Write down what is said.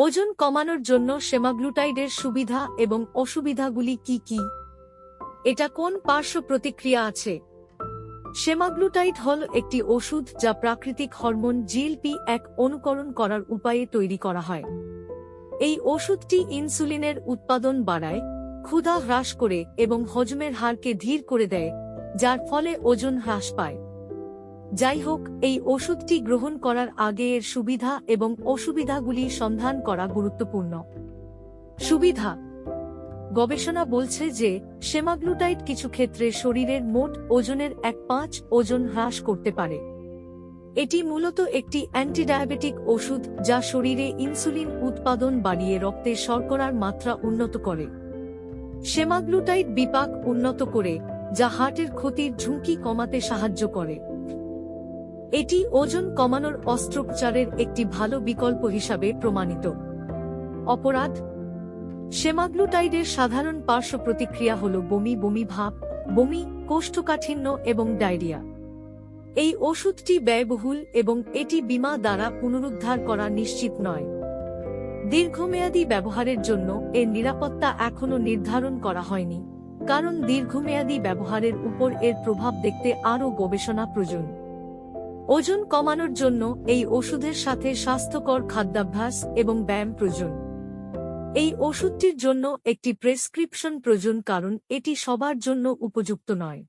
ওজন কমানোর জন্য সেমাগ্লুটাইডের সুবিধা এবং অসুবিধাগুলি কি কি? এটা কোন পার্শ্ব প্রতিক্রিয়া আছে? সেমাগ্লুটাইড হল একটি ওষুধ যা প্রাকৃতিক হরমোন জিএলপি এক অনুকরণ করার উপায়ে তৈরি করা হয়। এই ওষুধটি ইনসুলিনের উৎপাদন বাড়ায়, ক্ষুধা হ্রাস করে এবং হজমের হারকে ধীর করে দেয়, যার ফলে ওজন হ্রাস পায়। যাই হোক এই ওষুধটি গ্রহণ করার আগে এর সুবিধা এবং অসুবিধাগুলি সন্ধান করা গুরুত্বপূর্ণ। সুবিধা। গবেষণা বলছে যে সেমাগ্লুটাইড কিছু ক্ষেত্রে শরীরের মোট ওজনের এক পাঁচ ওজন হ্রাস করতে পারে। এটি মূলত একটি অ্যান্টিডায়াবেটিক ওষুধ যা শরীরে ইনসুলিন উৎপাদন বাড়িয়ে রক্তে শর্করার মাত্রা উন্নত করে। সেমাগ্লুটাইড বিপাক উন্নত করে, যা হার্টের ক্ষতির ঝুঁকি কমাতে সাহায্য করে। এটি ওজন কমানোর অস্ত্রোপচারের একটি ভালো বিকল্প হিসাবে প্রমাণিত। অপরাধ? সেমাগ্লুটাইডের সাধারণ পার্শ্ব প্রতিক্রিয়া হল বমি বমি ভাব, বমি, কোষ্ঠকাঠিন্য এবং ডায়রিয়া। এই ওষুধটি ব্যয়বহুল এবং এটি বিমা দ্বারা পুনরুদ্ধার করা নিশ্চিত নয়। দীর্ঘমেয়াদী ব্যবহারের জন্য এর নিরাপত্তা এখনও নির্ধারণ করা হয়নি, কারণ দীর্ঘমেয়াদী ব্যবহারের উপর এর প্রভাব দেখতে আরও গবেষণা প্রয়োজন। ওজন কমানোর জন্য এই ওষুধের সাথে স্বাস্থ্যকর খাদ্যাভ্যাস এবং ব্যায়াম প্রয়োজন। এই ওষুধটির জন্য একটি প্রেসক্রিপশন প্রয়োজন, কারণ এটি সবার জন্য উপযুক্ত নয়।